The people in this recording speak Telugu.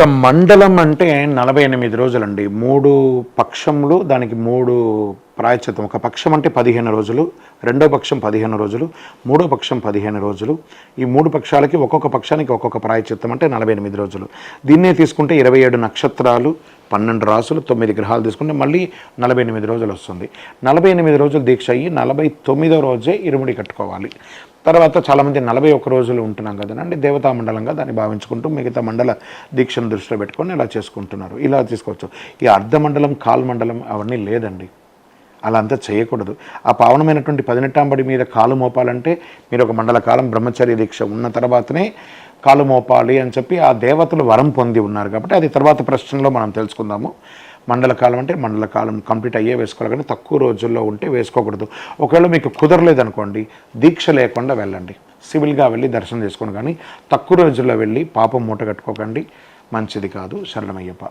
ఒక మండలం అంటే నలభై ఎనిమిది రోజులండి. మూడు పక్షములు దానికి మూడు ప్రాయచితం ఒక పక్షం అంటే పదిహేను రోజులు రెండో పక్షం పదిహేను రోజులు మూడో పక్షం పదిహేను రోజులు. ఈ మూడు పక్షాలకి ఒక్కొక్క పక్షానికి ఒక్కొక్క ప్రాయచిత్తం అంటే నలభై ఎనిమిది రోజులు. దీన్నే తీసుకుంటే ఇరవై ఏడు నక్షత్రాలు పన్నెండు రాసులు తొమ్మిది గ్రహాలు తీసుకుంటే మళ్ళీ నలభై ఎనిమిది రోజులు వస్తుంది. నలభై ఎనిమిది రోజులు దీక్ష అయ్యి నలభై తొమ్మిదో రోజే ఇరుముడి కట్టుకోవాలి. తర్వాత చాలామంది నలభై ఒక్క రోజులు ఉంటున్నాం కదండి దేవతా మండలంగా దాన్ని భావించుకుంటూ మిగతా మండల దీక్షను దృష్టిలో పెట్టుకొని ఇలా చేసుకుంటున్నారు. ఇలా తీసుకోవచ్చు. ఈ అర్ధ మండలం మండలం అవన్నీ లేదండి. అలా అంతా చేయకూడదు. ఆ పావనమైనటువంటి పదినెట్టాంబడి మీద కాలు మోపాలంటే మీరు ఒక మండల కాలం బ్రహ్మచర్య దీక్ష ఉన్న తర్వాతనే కాలు మోపాలి అని చెప్పి ఆ దేవతలు వరం పొంది ఉన్నారు కాబట్టి అది తర్వాత ప్రశ్నలో మనం తెలుసుకుందాము. మండల కాలం అంటే మండల కాలం కంప్లీట్ అయ్యే వేసుకోవాలి కానీ తక్కువ రోజుల్లో ఉంటే వేసుకోకూడదు. ఒకవేళ మీకు కుదరలేదు అనుకోండి దీక్ష లేకుండా వెళ్ళండి. సివిల్గా వెళ్ళి దర్శనం చేసుకోండి కానీ తక్కువ రోజుల్లో వెళ్ళి పాపం మూట కట్టుకోకండి. మంచిది కాదు. శరణమయ్యప్ప.